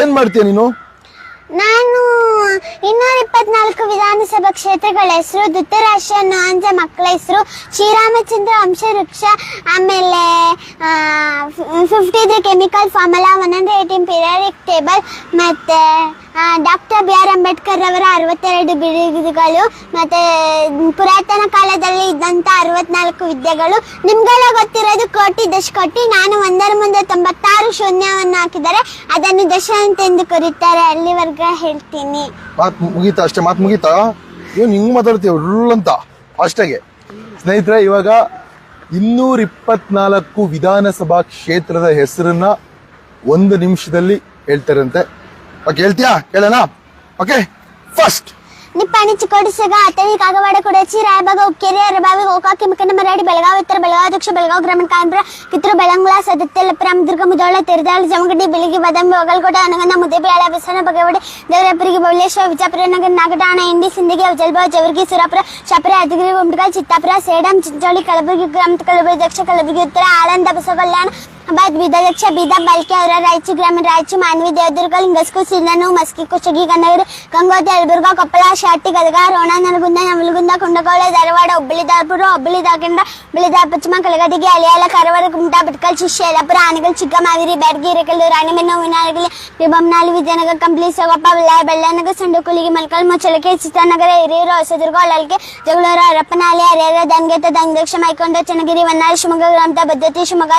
ಏನ್ ಮಾಡ್ತೀಯ ನೀನು? ನಾನು ಇನ್ನೂರ ಇಪ್ಪತ್ನಾಲ್ಕು ವಿಧಾನಸಭಾ ಕ್ಷೇತ್ರಗಳ ಹೆಸರು ಧೃತರಾಷ್ಟ್ರ ನಾಂಜ ಮಕ್ಕಳ ಹೆಸರು, ಶ್ರೀರಾಮಚಂದ್ರ ವಂಶವೃಕ್ಷ, ಆಮೇಲೆ fifty three chemical formula, one hundred eighteen periodic table, ಮತ್ತೆ ಡಾಕ್ಟರ್ ಬಿ ಆರ್ ಅಂಬೇಡ್ಕರ್ ಅವರ ಅರವತ್ತೆರಡು ಬಿರುದುಗಳು ಮತ್ತೆ ಪುರಾತನ ಕಾಲದಲ್ಲಿ ಇದ್ದಂತ ಅರವತ್ನಾಲ್ಕು ವಿದ್ಯೆಗಳು. ನಿಮ್ಗೆಲ್ಲ ಗೊತ್ತಿರೋದು ಕೋಟಿ ದಶಕೋಟಿ. ನಾನು ಒಂದರ ಮುಂದೆ ತೊಂಬತ್ತಾರು ಶೂನ್ಯವನ್ನು ಹಾಕಿದರೆ ಅದನ್ನು ದಶ ಅಂತೆಂದು ಕರೀತಾರೆ. ಅಲ್ಲಿವರ್ಗ ಹೇಳ್ತೀನಿ. ಮಾತು ಮುಗೀತಾ ಅಷ್ಟೇ, ಮಾತು ಮುಗೀತಾ? ಏನು ಹಿಂಗ್ ಮಾತಾಡ್ತೀವಿ ರುಳ್ ಅಂತ, ಅಷ್ಟೇಗೆ. ಸ್ನೇಹಿತರೆ, ಇವಾಗ ಇನ್ನೂರ ಇಪ್ಪತ್ನಾಲ್ಕು ವಿಧಾನಸಭಾ ಕ್ಷೇತ್ರದ ಹೆಸರನ್ನ ಒಂದು ನಿಮಿಷದಲ್ಲಿ ಹೇಳ್ತಾರಂತೆ. ಓಕೆ ಹೇಳ್ತೀಯಾ? ಕೇಳೋಣ? ಓಕೆ ಫಸ್ಟ್ ನಿಪ್ಪಾಣಿ ಚಿಕ್ಕೋಡಿಸಗ ಅತಳಿ ಕಾಗವಾಡ ಕೊಡಚಿ ರಾಯಬಾಗ, ಉಕ್ಕೇರಿ, ಅರಬಾವಿ, ಗೋಕಾಕ್ ಕಿಮಕನ ಮರಾಡಿ ಬೆಳಗಾವಿ, ಉತ್ತರ ಬೆಳಗಾವಿ, ದಕ್ಷಿಣ ಬೆಳಗಾವಿ, ಗ್ರಾಮೀಣ ಕಾನ್ಪುರ ಕಿತ್ತೂರು ಬೆಳಂಗ್ಲ ಸದತ್ಯ ಲಪುರಂ ದುರ್ಗ ಮುದೋಳ ತಿರುದಾಳಿ, ಜಮಗಡ್ಡಿ, ಬೆಳಗಿ, ಬದಾಮಿ ಒಗಲ್ಕೋಟೆ ಅನಗಂದ ಮುದ್ದೇಬೇಳ ಬಸವನ ಬಗವಡೆ ದೇವರಪ್ಪರಿಗೆ ಬೌಲೇಶ್ವರ ವಿಜಾಪುರ, ನಗರ ನಾಗಟಾಣ ಇಂಡಿ, ಸಿಂದಿಗೆ ಜಲ್ಬಾವ್ ಜವರ್ಗಿ, ಸುರಾಪುರ, ಶಾಪುರ, ಯಾದಗಿರಿ ಗುಂಟಕಲ್ ಚಿತ್ತಾಪುರ, ಸೇಡಂ, ಚಿಂಚೋಳಿ, ಕಲಬುರಗಿ ಗ್ರಾಮ ಕಲಬುರಗಿ, ದಕ್ಷಿಣ ಕಲಬುರಗಿ, ಉತ್ತರ ಆಳಂದ ಬಸವಕಲ್ಯಾಣ ಬಾದ್ ಬೀದರ್ ದಕ್ಷ ಬೀದರ್ ಬಲ್ಕೆ ಅವರ ರಾಯಚೂರು ಗ್ರಾಮೀಣ ರಾಯಚೂರು ಮಾನ್ವಿ ದೇವದುರ್ಗ, ಲಿಂಗಸ್ಕು, ಸಿಂಧನು, ಮಸ್ಕಿ ಕುಷ್ಟಗಿ ಕನ್ನಗಿರಿ ಗಂಗೋತ್ರಿ ಯಲಬುರ್ಗ ಕೊಪ್ಪಳ ಶಾಟಿ ಗದಗ, ರೋಣ, ನರಗುಂದ ನವಲಗುಂದ ಕುಂದಗೋಳ ಧಾರವಾಡ, ಹುಬ್ಬಳ್ಳಿ ಧಾರಪುರ ಹುಬ್ಬಳ್ಳಿ ಧಾರಕಂಡ ಹುಬ್ಬಳ್ಳಿ ಧಾರ ಪಶ್ಚಿಮ ಕಲಗದಿಗೆ ಅಲಿಯಾಲ ಕಾರವಾರ ಕುಮಟಾ ಭಟ್ಕಲ್ ಶಿಷ್ಯ ಯಲ್ಲಾಪುರ ಆನೆಗಲ್ ಚಿಕ್ಕಮಾವಿರಿ ಬ್ಯಾಡಗಿ, ಹಿರೇಕಲ್ಲು ರಾಣಿಬೆನ್ನು ವಿನಾಯಕಲಿ ರಿಬಂನಾಲಿ ವಿಜಯನಗರ ಕಂಪ್ಲಿ ಸೊಗಪ್ಪ, ಬಳ್ಳಾರಿ ಬೆಳ್ಳನಗರ ಮಲ್ಕಲ್, ಮುಚ್ಚಲಕೆ, ಚಿತ್ರನಗರ, ಹಿರಿಯೂರು, ಹೊಸದುರ್ಗ, ಹೊಳಲ್ಕೆ, ಜಗಳೂರು, ಹರಪನಹಳ್ಳಿ ಹರಿಹರ ದಂಗೆತ ದಂಗದಕ್ಷ, ಮೈಕೊಂಡ, ಚನ್ನಗಿರಿ ವನ್ನಾಳಿ ಶಿವಮೊಗ್ಗ, ಗ್ರಾಮದ ಬದ್ಧತಿ ಶಿವಮೊಗ್ಗ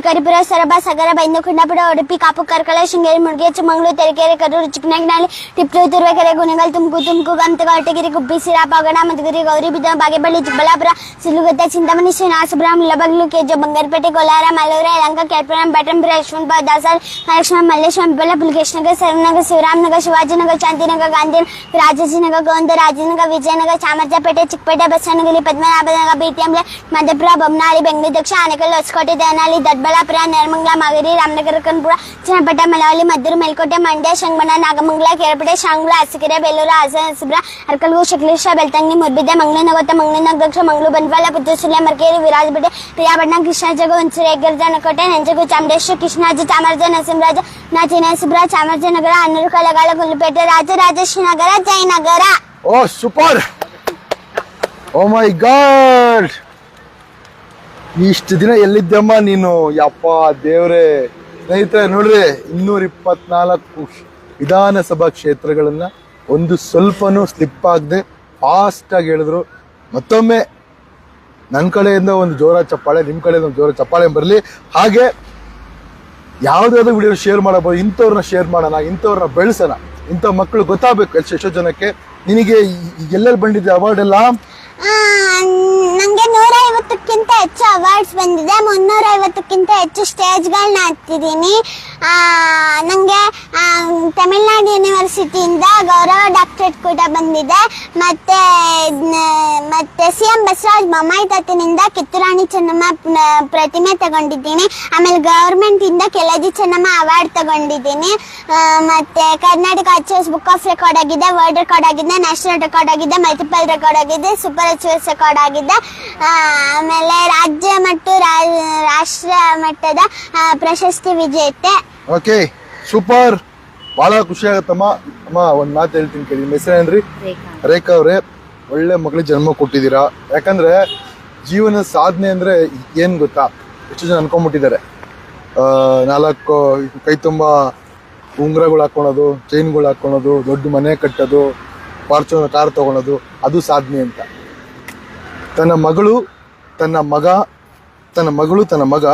ಶಿಕಾರಿಪುರ ಸೊರಬ ಸಗರ ಬೈಂದು ಕುಂಡಾಪುರ ಉಡುಪಿ ಕಾಪು ಕಾರ್ಕಳ ಶೃಂಗೇರಿ ಮುಡಿಗೆ ಚಿಕ್ಕಮಗಳೂರು ತೆರೆಕೆರೆ ಕರೂರು ಚಿಕ್ಕನಗಿನಹಳ್ಳಿ ಟಿಪ್ಪು ತುರುವೇಕೆರೆ ಗುಣಗಲ್ ತುಮಕೂರು ತುಮಕೂರು ಗಮತಗ ಹೊಟ್ಟಗಿರಿ ಗುಬ್ಬಿ ಸಿರಾಪ ಗಣ ಮಧುಗಿರಿ ಗೌರಿಬಿದ ಬಾಗೇಪಳ್ಳಿ ಚಿಕ್ಕಬಳ್ಳಾಪುರ ಸಿಲುಗದ್ದೆ ಚಿಂತಾಮಣಿ ಶ್ರೀನಿವಾಸಪುರಂ ಲಬಗ್ಲು ಕೆಜೆ ಬಂಗಾರಪೇಟೆ ಕೋಲಾರ ಮಲ್ಲೂರ ಯಲಂಕ ಕೆಳಪುರಂ ಬೆಟಂಪುರ ಯಶವಂತಪುರ ದಾಸರ್ ಮಹಾಲಕ್ಷ್ಮ ಮಲ್ಲೇಶ್ವರ ಬೆಲ್ಲ ಪುಲಕೇಶ್ನಗರ್ ಸರನಗರ್ ಶಿವರಾಮನಗರ್ ಶಿವಾಜಿನಗರ್ ಶಾಂತಿನಗರ್ ಗಾಂಧಿ ರಾಜಾಜಿನಗರ್ ಗೋವಿಂದ ರಾಜನಗರ್ ವಿಜಯನಗರ್ ಚಾಮರಾಜಪೇಟೆ ಚಿಕ್ಕಪೇಟೆ ಬಸವನಗಿರಿ ಪದ್ಮನಾಭನಗರ ಬಿಟಿಎಂ ಮಧ್ಯಪುರ ಬೊಮ್ಮನಾಳಿ ಬೆಂಗಳೂರು ದಕ್ಷಿಣ ಆನೇಕಲ್ ಹೊಸಕೋಟೆ ದೇವನಹಳ್ಳಿ ದೊಡ್ಡಬಳ್ಳಾಪುರ అమలాపుర నేరమంగళ మగరి రామనగర్ కన్పుర చిన్నపట్ట మెలవల్లి మద్దూరు మెల్కోట మండ్య శంగమణ నాగమంగళ కిరపట శాంగుల అసికిర బెల్లూరు అససిబ్ర అరకల్గు శక్లేష బెల్తంగి ముర్బిద్ద మంగళనగొత్త మంగళనగక్ష మంగళ బండ్వాల పుత్తూసుల మరికేరి విరాజబిడ్డ ప్రియాపట్నం కృష్ణాజగు ఉంచురేగర్ జనకోట నెంజగు చామడేశ్వర కృష్ణాజు నరసింహరాజ నా చినేసుబ్ర చామర్జ Annur కలగాల గుల్లుపేట Rajarajeshwari Nagar Jayanagar oh super. Oh my God. ಇಷ್ಟು ದಿನ ಎಲ್ಲಿದ್ದೆಮ್ಮ ನೀನು? ಯಪ್ಪ ದೇವ್ರೆ. ಸ್ನೇಹಿತರೆ, ನೋಡ್ರಿ, ಇನ್ನೂರ ಇಪ್ಪತ್ನಾಲ್ಕು ವಿಧಾನಸಭಾ ಕ್ಷೇತ್ರಗಳನ್ನ ಒಂದು ಸ್ವಲ್ಪನೂ ಸ್ಲಿಪ್ ಆಗದೆ ಫಾಸ್ಟ್ ಆಗಿ ಹೇಳಿದ್ರು. ಮತ್ತೊಮ್ಮೆ ನನ್ನ ಕಡೆಯಿಂದ ಒಂದು ಜೋರ ಚಪ್ಪಾಳೆ ನಿಮ್ಮ ಕಡೆಯಿಂದ ಒಂದು ಜೋರ ಚಪ್ಪಾಳೆ ಬರಲಿ. ಹಾಗೆ ಯಾವುದಾದ್ರು ವಿಡಿಯೋ ಶೇರ್ ಮಾಡಬಹುದು, ಇಂಥವ್ರನ್ನ ಶೇರ್ ಮಾಡೋಣ, ಇಂಥವ್ರನ್ನ ಬೆಳೆಸೋಣ, ಇಂಥ ಮಕ್ಕಳು ಗೊತ್ತಾಗಬೇಕು ಎಷ್ಟು ಎಷ್ಟೋ ಜನಕ್ಕೆ. ನಿನಗೆ ಎಲ್ಲೆಲ್ಲಿ ಬಂದಿದ್ದೆ ಅವಾರ್ಡ್ ಎಲ್ಲ ಆ, ನಂಗೆ ನೂರ ಐವತ್ತಕ್ಕಿಂತ ಹೆಚ್ಚು ಅವಾರ್ಡ್ಸ್ ಬಂದಿದೆ. ಮುನ್ನೂರ ಐವತ್ತಕ್ಕಿಂತ ಹೆಚ್ಚು ಸ್ಟೇಜ್ಗಳನ್ನ ಹತ್ತಿದ್ದೀನಿ ನನಗೆ ತಮಿಳ್ನಾಡು ಯೂನಿವರ್ಸಿಟಿಯಿಂದ ಗೌರವ ಡಾಕ್ಟರೇಟ್ ಕೂಡ ಬಂದಿದೆ. ಮತ್ತೆ ಮತ್ತೆ ಸಿ ಎಂ ಬಸವರಾಜ್ ಬೊಮ್ಮಾಯಿ ತಾತನಿಂದ ಕಿತ್ತೂರಾಣಿ ಚೆನ್ನಮ್ಮ ಪ್ರತಿಮೆ ತಗೊಂಡಿದ್ದೀನಿ. ಆಮೇಲೆ ಗೌರ್ಮೆಂಟ್ ಇಂದ ಕೆಲಜಿ ಚೆನ್ನಮ್ಮ ಅವಾರ್ಡ್ ತಗೊಂಡಿದ್ದೀನಿ. ಮತ್ತೆ Karnataka achieves book of record ಆಗಿದೆ ವರ್ಲ್ಡ್ ರೆಕಾರ್ಡ್ ಆಗಿದೆ ನ್ಯಾಷನಲ್ ರೆಕಾರ್ಡ್ ಆಗಿದೆ ಮಲ್ಟಿಪಲ್ ರೆಕಾರ್ಡ್ ಆಗಿದೆ ಸೂಪರ್ ಅಚೀವ್ಸ್ ರೆಕಾರ್ಡ್ ಆಗಿದೆ. ಆಮೇಲೆ ರಾಜ್ಯ ಮತ್ತು ರಾಷ್ಟ್ರ ಮಟ್ಟದ ಪ್ರಶಸ್ತಿ ವಿಜೇತೆ. ಓಕೆ ಸೂಪರ್ ಬಹಳ ಖುಷಿ ಆಗತ್ತಮ್ಮ ಅಮ್ಮ. ಒಂದ್ ಮಾತು ಹೇಳ್ತೀನಿ ಕೇಳಿ. ಹೆಸರು ಏನ್ರಿ? ರೇಖಾ ಅವ್ರೆ ಒಳ್ಳೆ ಮಗಳಿಗೆ ಜನ್ಮ ಕೊಟ್ಟಿದ್ದೀರಾ? ಯಾಕಂದ್ರೆ ಜೀವನ ಸಾಧನೆ ಅಂದ್ರೆ ಏನ್ ಗೊತ್ತಾ? ಎಷ್ಟು ಜನ ಅನ್ಕೊಂಡ್ಬಿಟ್ಟಿದ್ದಾರೆ. ಆ, ನಾಲ್ಕು ಕೈ ತುಂಬಾ ಉಂಗ್ರಗಳು ಹಾಕೊಳೋದು ಚೈನ್ಗಳು ಹಾಕೊಳೋದು ದೊಡ್ಡ ಮನೆ ಕಟ್ಟೋದು ಫಾರ್ಚುನರ್ ಕಾರ್ ತಗೊಳೋದು ಅದು ಸಾಧನೆ ಅಂತ. ತನ್ನ ಮಗಳು ತನ್ನ ಮಗ ತನ್ನ ಮಗಳು ತನ್ನ ಮಗ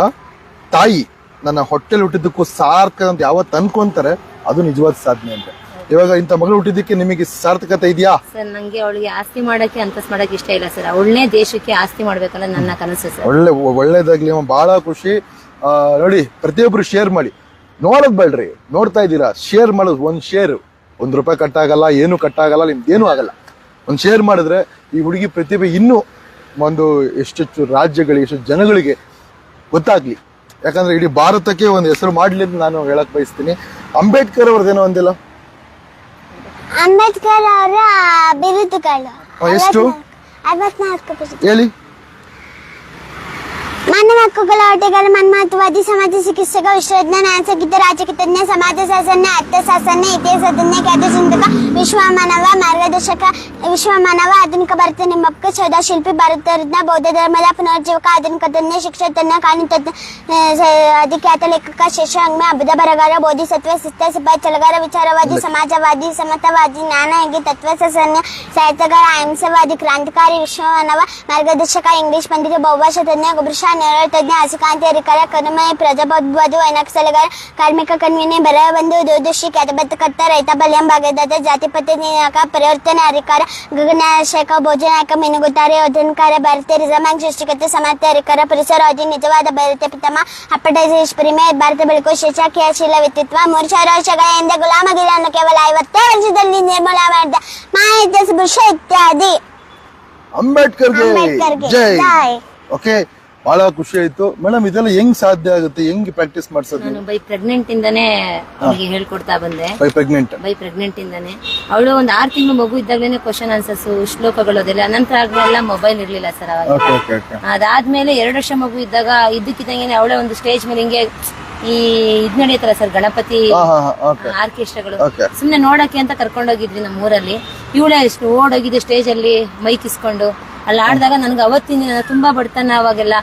ತಾಯಿ ನನ್ನ ಹೊಟ್ಟೆಲಿ ಹುಟ್ಟಿದ್ದಕ್ಕೂ ಸಾರ್ಥಕ ಅಂತ ಯಾವತ್ತು ಅನ್ಕೊಂತಾರೆ. ಅದು ನಿಜವಾದ ಸಾಧನೆ ಅಂತ. ಇವಾಗ ಇಂಥ ಮಗಳು ಹುಟ್ಟಿದ್ದಕ್ಕೆ ನಿಮಗೆ ಸಾರ್ಥಕತೆ ಇದೆಯಾ? ಸರ್ ನಂಗೆ ಅವಳಿಗೆ ಆಸ್ತಿ ಮಾಡಕ್ಕೆ ಅಂತಸ್ ಮಾಡಕ್ಕೆ ಇಷ್ಟ ಇಲ್ಲ ಸರ್. ಅವಳನ್ನೇ ದೇಶಕ್ಕೆ ಆಸ್ತಿ ಮಾಡ್ಬೇಕಲ್ಲ ನನ್ನ ಕನಸು ಸರ್. ಒಳ್ಳೆ ಒಳ್ಳೇದಾಗ್ಲಿ ಅಮ್ಮ ಬಹಳ ಖುಷಿ. ಆ, ನೋಡಿ ಪ್ರತಿಯೊಬ್ರು ಶೇರ್ ಮಾಡಿ. ನೋಡೋದ್ ಬೇಡ್ರಿ ನೋಡ್ತಾ ಇದ್ದೀರಾ? ಶೇರ್ ಮಾಡೋದು ಒಂದ್ ಶೇರ್ ಒಂದ್ ರೂಪಾಯಿ ಕಟ್ಟಾಗಲ್ಲ ಏನು ಕಟ್ಟಾಗಲ್ಲ ನಿಮ್ದು ಏನೂ ಆಗಲ್ಲ. ಒಂದ್ ಶೇರ್ ಮಾಡಿದ್ರೆ ಈ ಹುಡುಗಿ ಪ್ರತಿಭೆ ಇನ್ನೂ ಒಂದು ಎಷ್ಟೆಷ್ಟು ರಾಜ್ಯಗಳಿಗೆ ಎಷ್ಟು ಜನಗಳಿಗೆ ಗೊತ್ತಾಗ್ಲಿ. ಯಾಕಂದ್ರೆ ಇಡೀ ಭಾರತಕ್ಕೆ ಒಂದು ಹೆಸರು ಮಾಡ್ಲಿ ಅಂತ ನಾನು ಹೇಳಕ್ ಬಯಸ್ತೀನಿ. ಅಂಬೇಡ್ಕರ್ ಅವ್ರದ್ದೇನೋ ಒಂದಿಲ್ಲ? ಅಂಬೇಡ್ಕರ್ ಅವರ ಬಿರುದುಗಳು ಎಷ್ಟು? ಹೇಳಿ. ಮಾನವ ಹಕ್ಕುಗಳ ಹೋರಾಟಗಾರ ಮನ್ಮಹತ್ವವಾದಿ ಸಮಾಜ ಚಿಕಿತ್ಸಕ ವಿಶ್ವವಿಜ್ಞಾನ ಸಂಗೀತ ರಾಜಕೀಯ ಸಮಾಜ ಶಾಸನ ಅರ್ಥಶಾಸ್ತ್ರ ಇತಿಹಾಸ ತಜ್ಞ ಖ್ಯಾತ ಚಿಂತಕ ವಿಶ್ವ ಮಾನವ ಮಾರ್ಗದರ್ಶಕ ವಿಶ್ವ ಮಾನವ ಆಧುನಿಕ ಭಾರತ ನಿಮ್ಮಕ್ಕ ಸೌಧ ಶಿಲ್ಪಿ ಭಾರತ ರತ್ನ ಬೌದ್ಧ ಧರ್ಮದ ಪುನರ್ಜೀವಕ ಆಧುನಿಕ ತಜ್ಞ ಶಿಕ್ಷಣ ತಜ್ಞ ಕಾನೂನು ತಜ್ಞ ಆ, ಸ- ಅಧಿಖ್ಯಾತ ಲೇಖಕ ಶೇಷಾಂಗ್ಮ ಅಬುಧ ಬರಗಾರ ಬೋಧಿಸತ್ವ ಸಿಸ್ತ ಸಿಪಾಯಿ ಚಲಗಾರ ವಿಚಾರವಾದಿ ಸಮಾಜವಾದಿ ಸಮತವಾದಿ ಜ್ಞಾನಯೋಗಿ ತತ್ವಶಾಸ್ತ್ರಜ್ಞ ಸಾಹಿತ್ಯಗಾರ ಅಹಿಂಸವಾದಿ ಕ್ರಾಂತಿಕಾರಿ ವಿಶ್ವ ಮಾನವ ಮಾರ್ಗದರ್ಶಕ ಇಂಗ್ಲಿಷ್ ಪಂಡಿತ ಬಹುಭಾಷಾ ತಜ್ಞ ಗುಬ್ರಷಾ ನೇರಳ ತಜ್ಞ ಹಸಿಕಾಂತಿ ಅಧಿಕಾರ ಕರುಮಯ ಪ್ರಜಾಪ್ರಭುತ್ವವಾದಿ ವೈನಾಕ್ ಸಲಗಾರ ಕಾರ್ಮಿಕ ಕಣ್ವಿನಿ ಬರ ಬಂಧು ದೂರದೃಷ್ಟಿ ಖ್ಯಾತಬದ್ಧಕರ್ತ ರೈತ ಬಲ್ಯಂ ಭಾಗದಾತ ಜಾತಿಪತಿ ನಿಯಾಮಕ ಪರಿವರ್ತನೆ ಅಧಿಕಾರ ಗಗನಾಶಕ ಭೋಜನಾಯಕ ಮೀನುಗುತ್ತಾರೆ ಯೋಧನಕಾರ ಭಾರತೀಯ ರಿಸರ್ವ್ ಬ್ಯಾಂಕ್ ಸೃಷ್ಟಿಕರ್ತ ಸಮಾಜ ಅಧಿಕಾರ ಪರಿಸರವಾದಿ ನಿಜವಾದ ಭಾರತ ಪಿತಮ ಅಪ್ಪಟೇಶ್ ಪ್ರಿಮೆ ಭಾರತ ಬೆಳಕು ಶಿಕ್ಷ ಕ್ರಿಯಾಶೀಲ ವ್ಯಕ್ತಿತ್ವ ಮೂರು ಸಾವಿರ ವರ್ಷಗಳ ಹಿಂದೆ ಗುಲಾಮಗಿರಿಯನ್ನು ಕೇವಲ ಐವತ್ತೇ ವರ್ಷದಲ್ಲಿ ನಿರ್ಮೂಲ ಮಾಡಿದ ಮಾಹಿತಿ ಬುಷ ಇತ್ಯಾದಿ ಅಂಬೇಡ್ಕರ್ಗೆ ಅಂಬೇಡ್ಕರ್ಗೆ ಜೈ ಜೈ. ಓಕೆ ಬಹಳ ಖುಷಿ ಆಯ್ತು. ಮೇಡಮ್ ಇದೆಲ್ಲ ಹೆಂಗ್ ಸಾಧ್ಯ ಆಗುತ್ತೆ? ಹೆಂಗ್ ಪ್ರಾಕ್ಟೀಸ್ ಮಾಡ್ಸೋದು? ನಾನು ಬೈ ಪ್ರೆಗ್ನೆಂಟ್ ಇಂದಾನೆ ಅವಳಿಗೆ ಹೇಳ್ಕೊಡ್ತಾ ಬಂದೆ. ಬೈ ಪ್ರೆಗ್ನೆಂಟ್ ಬೈ ಪ್ರೆಗ್ನೆಂಟ್ ಇಂದಾನೆ. ಅವಳು ಒಂದ್ ಆರ್ ತಿಂಗಳು ಮಗು ಇದ್ದಾಗಲೇ ಕ್ವಶನ್ ಆನ್ಸರ್ಸ್ ಶ್ಲೋಕಗಳು ಅದೆಲ್ಲ. ನಂತರ ಆಗ್ಲೆಲ್ಲ ಮೊಬೈಲ್ ಇರ್ಲಿಲ್ಲ ಸರ್ ಅವಾಗ. ಓಕೆ ಓಕೆ ಓಕೆ ಅದಾದ್ಮೇಲೆ ಎರಡು ವರ್ಷ ಮಗು ಇದ್ದಾಗ ಇದ್ದಕ್ಕಿದ್ದಂಗೆ ಅವಳೇ ಒಂದು ಸ್ಟೇಜ್ ಮೇಲೆ ಹಿಂಗೆ ಈ ಇದ್ ನಡೆಯುತ್ತಲ್ಲ ಸರ್ ಗಣಪತಿ ಆರ್ಕೆಸ್ಟ್ರಾಗಳು. ಸುಮ್ನೆ ನೋಡಕ್ಕೆ ಅಂತ ಕರ್ಕೊಂಡೋಗಿದ್ವಿ ನಮ್ಮ ಊರಲ್ಲಿ. ಇವಳೆ ಎಷ್ಟು ಓಡೋಗಿದ್ದೆ ಸ್ಟೇಜ್ ಅಲ್ಲಿ ಮೈಕ್ ಇಸ್ಕೊಂಡು. ಅಲ್ಲಿ ಆಡಿದಾಗ ನನ್ಗೆ ಅವತ್ತಿನ ತುಂಬಾ ಬಡತನ ಅವಾಗೆಲ್ಲ.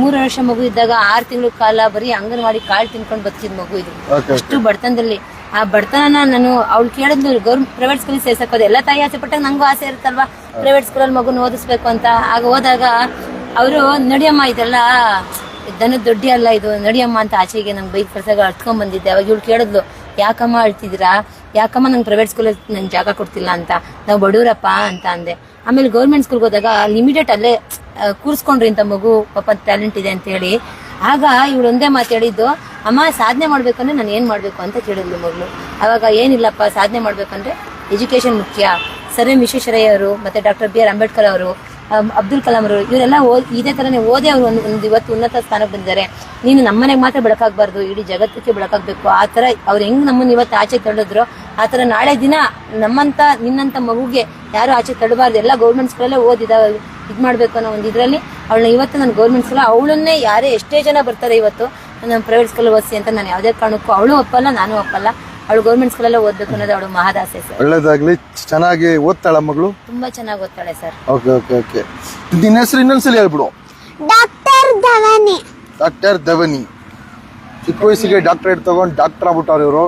ಮೂರು ವರ್ಷ ಮಗು ಇದ್ದಾಗ ಆರು ತಿಂಗಳ ಕಾಲ ಬರೀ ಅಂಗನವಾಡಿ ಕಾಳು ತಿನ್ಕೊಂಡು ಬರ್ತಿದ್ ಮಗು ಇದು. ಅಷ್ಟು ಬಡತನದಲ್ಲಿ. ಆ ಬಡತನ ನಾನು ಅವ್ಳು ಕೇಳಿದ್ಲು ಗೌರ್ಮೆಂಟ್ ಪ್ರೈವೇಟ್ ಸ್ಕೂಲ್ ಸೇರ್ಸಕೋದು ಎಲ್ಲ ತಾಯಿ ಆಸೆ ಪಟ್ಟಾಗ ನಂಗೂ ಆಸೆ ಇರುತ್ತಲ್ವಾ? ಪ್ರೈವೇಟ್ ಸ್ಕೂಲಲ್ಲಿ ಮಗುನ ಓದಿಸ್ಬೇಕು ಅಂತ. ಆಗ ಹೋದಾಗ ಅವರು ನಡಿಯಮ್ಮ ಇದೆಲ್ಲ ದನದ ದೊಡ್ಡಿ ಅಲ್ಲ, ಇದು ನಡಿಯಮ್ಮ ಅಂತ ಆಚೆಗೆ ನಂಗೆ ಬೈಕ್ ಕಳ್ಸಾಗ ಅಳ್ತ್ಕೊಂಡ್ ಬಂದಿದ್ದೆ ಅವಾಗ ಇವಳು ಕೇಳಿದ್ಲು, ಯಾಕಮ್ಮ ಅಳ್ತಿದ್ದೀರಾ? ಯಾಕಮ್ಮ ನಂಗೆ ಪ್ರೈವೇಟ್ ಸ್ಕೂಲಲ್ಲಿ ನಂಗೆ ಜಾಗ ಕೊಡ್ತಿಲ್ಲ ಅಂತ? ನಾವು ಬಡವರಪ್ಪ ಅಂತ ಅಂದೆ. ಆಮೇಲೆ ಗೌರ್ಮೆಂಟ್ ಸ್ಕೂಲ್ಗೆ ಹೋದಾಗ ಲಿಮಿಟೆಡ್ ಅಲ್ಲೇ ಕೂರ್ಸ್ಕೊಂಡ್ರಿ ಇಂಥ ಮಗು ಪಾಪ ಟ್ಯಾಲೆಂಟ್ ಇದೆ ಅಂತ ಹೇಳಿ. ಆಗ ಇವಳು ಒಂದೇ ಮಾತು ಹೇಳಿದ್ದು, ಅಮ್ಮ, ಸಾಧನೆ ಮಾಡ್ಬೇಕಂದ್ರೆ ನಾನು ಏನು ಮಾಡಬೇಕು? ಅಂತ ಕೇಳಿದ್ಲು ಮಗಳು. ಅವಾಗ, ಏನಿಲ್ಲಪ್ಪ, ಸಾಧನೆ ಮಾಡ್ಬೇಕಂದ್ರೆ ಎಜುಕೇಶನ್ ಮುಖ್ಯ. ಸರ್ ಎಂ ವಿಶ್ವೇಶ್ವರಯ್ಯ ಅವರು ಮತ್ತೆ ಡಾಕ್ಟರ್ ಬಿ ಆರ್ ಅಂಬೇಡ್ಕರ್ ಅವರು ಅಬ್ದುಲ್ ಕಲಾಂ ಅವರು, ಇವರೆಲ್ಲ ಇದೇ ತರನೇ ಓದೇ ಅವರು ಒಂದು ಒಂದು ಇವತ್ತು ಉನ್ನತ ಸ್ಥಾನಕ್ಕೆ ಬಂದಿದ್ದಾರೆ. ನೀನು ನಮ್ಮನೆಗೆ ಮಾತ್ರ ಬೆಳಕಾಗಬಾರ್ದು, ಇಡೀ ಜಗತ್ತಕ್ಕೆ ಬೆಳಕಾಗಬೇಕು. ಆ ಥರ ಅವ್ರು ಹೆಂಗ್ ನಮ್ಮನ್ನ ಇವತ್ತು ಆಚೆ ತಳ್ಳಿದ್ರು, ಆ ಥರ ನಾಳೆ ದಿನ ನಮ್ಮಂತ ನಿನ್ನಂಥ ಮಗುಗೆ ಯಾರು ಆಚೆ ತಳ್ಳಬಾರ್ದು ಎಲ್ಲ ಗೌರ್ಮೆಂಟ್ ಸ್ಕೂಲಲ್ಲೇ ಓದಿದ, ಇದು ಮಾಡಬೇಕು ಅನ್ನೋ ಒಂದು ಇದರಲ್ಲಿ ಅವಳನ್ನ ಇವತ್ತು ನಾನು ಗೌರ್ಮೆಂಟ್ ಸ್ಕೂಲ್ ಅವಳನ್ನೇ ಯಾರೇ ಎಷ್ಟೇ ಜನ ಬರ್ತಾರೆ ಇವತ್ತು ನಾನು ಪ್ರೈವೇಟ್ ಸ್ಕೂಲ್ ಓದಿಸಿ ಅಂತ ನಾನು ಯಾವುದೇ ಕಾರಣಕ್ಕೂ ಅವಳು ಒಪ್ಪಲ್ಲ, ನಾನು ಒಪ್ಪಲ್ಲ. ಅವಳು ಗೌರ್ಮೆಂಟ್ ಸ್ಕೂಲಲ್ಲೇ ಓದ್ಬೇಕು ಅನ್ನೋದು ಅವಳು ಮಹದಾಸೆ ಸರ್ ಒಳ್ಳೇದಾಗ್ಲಿ. ಚೆನ್ನಾಗಿ ಓದ್ತಾಳ ಮಗಳು? ತುಂಬಾ ಚೆನ್ನಾಗಿ ಓದ್ತಾಳೆ ಸರ್ ಓಕೆ ಓಕೆ ಓಕೆ. ನಿನ್ನ ಹೆಸರು ಇನ್ನೊಂದ್ಸಲ ಹೇಳ್ಬಿಡು. ಡಾಕ್ಟರ್ ಧವನಿ. ಡಾಕ್ಟರ್ ಧವನಿ. ಚಿಕ್ಕ ವಯಸ್ಸಿಗೆ ಡಾಕ್ಟರೇಟ್ ತಗೊಂಡು ಡಾಕ್ಟರ್ ಆಗ್ಬಿಟ್ಟವ್ರು ಇವರು.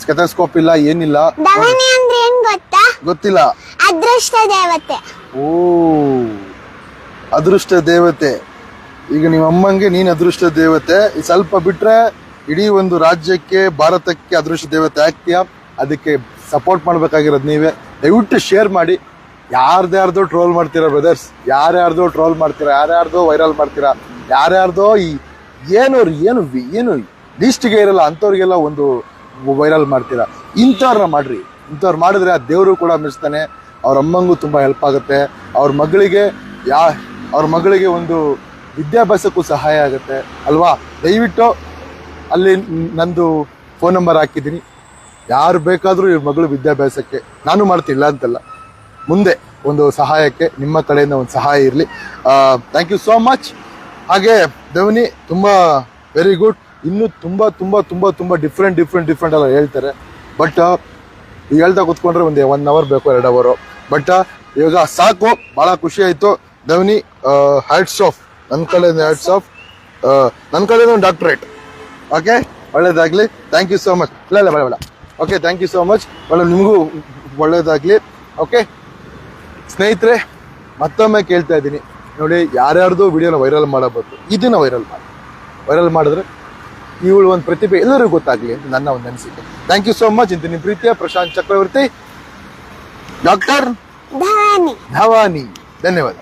ಸ್ಕೆಥೋಸ್ಕೋಪ್ ಇಲ್ಲ ಏನಿಲ್ಲ. ಧವನಿ ಅಂದ್ರೆ ಏನ್ ಗೊತ್ತಾ? ಗೊತ್ತಿಲ್ಲ. ಅದೃಷ್ಟ ದೇವತೆ. ಓ ಅದೃಷ್ಟ ದೇವತೆ. ಈಗ ನಿಮ್ಮ ಅಮ್ಮಂಗೆ ನೀನ್ ಅದೃಷ್ಟ ದೇವತೆ. ಈ ಸ್ವಲ್ಪ ಬಿಟ್ರೆ ಇಡೀ ಒಂದು ರಾಜ್ಯಕ್ಕೆ, ಭಾರತಕ್ಕೆ ಅದೃಷ್ಟ ದೇವತೆ ಆಗ್ತೀಯ? ಅದಕ್ಕೆ ಸಪೋರ್ಟ್ ಮಾಡಬೇಕಾಗಿರೋದು ನೀವೇ. ದಯವಿಟ್ಟು ಶೇರ್ ಮಾಡಿ. ಯಾರ್ದ್ಯಾರ್ದೋ ಟ್ರೋಲ್ ಮಾಡ್ತೀರಾ ಬ್ರದರ್ಸ್ ಯಾರ್ಯಾರ್ದೋ ಟ್ರೋಲ್ ಮಾಡ್ತೀರಾ? ಯಾರ್ಯಾರ್ದೋ ವೈರಲ್ ಮಾಡ್ತೀರಾ? ಯಾರ್ಯಾರ್ದೋ ಈ ಏನು ಏನು ಏನು ಲೀಸ್ಟ್ಗೆ ಇರಲ್ಲ, ಅಂಥವ್ರಿಗೆಲ್ಲ ಒಂದು ವೈರಲ್ ಮಾಡ್ತೀರಾ? ಇಂಥವ್ರನ್ನ ಮಾಡ್ರಿ. ಇಂಥವ್ರು ಮಾಡಿದ್ರೆ ಆ ದೇವರು ಕೂಡ ಮೆಚ್ತಾನೆ ಅವ್ರ ಅಮ್ಮಂಗೂ ತುಂಬ ಹೆಲ್ಪ್ ಆಗುತ್ತೆ. ಅವ್ರ ಮಗಳಿಗೆ ಯಾ, ಅವ್ರ ಮಗಳಿಗೆ ಒಂದು ವಿದ್ಯಾಭ್ಯಾಸಕ್ಕೂ ಸಹಾಯ ಆಗುತ್ತೆ. ಅಲ್ವಾ? ದಯವಿಟ್ಟು ಅಲ್ಲಿ ನಂದು ಫೋನ್ ನಂಬರ್ ಹಾಕಿದ್ದೀನಿ. ಯಾರು ಬೇಕಾದರೂ ಇವ್ರ ಮಗಳು ವಿದ್ಯಾಭ್ಯಾಸಕ್ಕೆ, ನಾನು ಮಾಡ್ತಿಲ್ಲ ಅಂತಲ್ಲ. ಮುಂದೆ ಒಂದು ಸಹಾಯಕ್ಕೆ, ನಿಮ್ಮ ಕಡೆಯಿಂದ ಒಂದು ಸಹಾಯ ಇರಲಿ. ಥ್ಯಾಂಕ್ ಯು ಸೋ ಮಚ್ ಹಾಗೆ ದೇವನಿ ತುಂಬ ವೆರಿ ಗುಡ್ ಇನ್ನೂ ತುಂಬ ತುಂಬ ತುಂಬ ತುಂಬ ಡಿಫ್ರೆಂಟ್ ಡಿಫ್ರೆಂಟ್ ಡಿಫ್ರೆಂಟ್ ಎಲ್ಲ ಹೇಳ್ತಾರೆ. ಬಟ್ ಈಗ ಹೇಳ್ತಾ ಕೂತ್ಕೊಂಡ್ರೆ ಒಂದು ಒನ್ ಅವರ್ ಬೇಕು, ಎರಡು ಅವರು ಬಟ್ ಇವಾಗ ಸಾಕು ಭಾಳ ಖುಷಿ ಆಯಿತು. ದೇವನಿ ಹ್ಯಾಟ್ಸ್ ಆಫ್ ನನ್ನ ಕಡೆಯಿಂದ ಹ್ಯಾಟ್ಸ್ ಆಫ್ ನನ್ನ ಕಡೆಯಿಂದ ಒಂದು ಡಾಕ್ಟ್ರೇಟ್ ಓಕೆ ಒಳ್ಳೇದಾಗಲಿ. ಥ್ಯಾಂಕ್ ಯು ಸೋ ಮಚ್ ಇಲ್ಲ ಇಲ್ಲ ಬೇಡ ಬೇಡ. Okay thank you so much ಒಳ್ಳೆ ನಿಮಗೂ ಒಳ್ಳೇದಾಗ್ಲಿ. ಓಕೆ ಸ್ನೇಹಿತರೆ ಮತ್ತೊಮ್ಮೆ ಕೇಳ್ತಾ ಇದ್ದೀನಿ. ನೋಡಿ ಯಾರ್ಯಾರ್ದು ವಿಡಿಯೋನ ವೈರಲ್ ಮಾಡಬಾರ್ದು ಇದನ್ನು ವೈರಲ್ ಮಾಡಿ. ವೈರಲ್ ಮಾಡಿದ್ರೆ ಇವಳು ಒಂದು ಪ್ರತಿಭೆ ಎಲ್ಲರಿಗೂ ಗೊತ್ತಾಗ್ಲಿ ಅಂತ ನನ್ನ ಒಂದು ಅನಿಸಿಕೆ. ಥ್ಯಾಂಕ್ ಯು ಸೋ ಮಚ್ ಇಂತ ನಿಮ್ಮ ಪ್ರೀತಿಯ ಪ್ರಶಾಂತ್ ಚಕ್ರವರ್ತಿ. ಡಾಕ್ಟರ್ ಧವಾನಿ. ಧವಾನಿ. ಧನ್ಯವಾದ.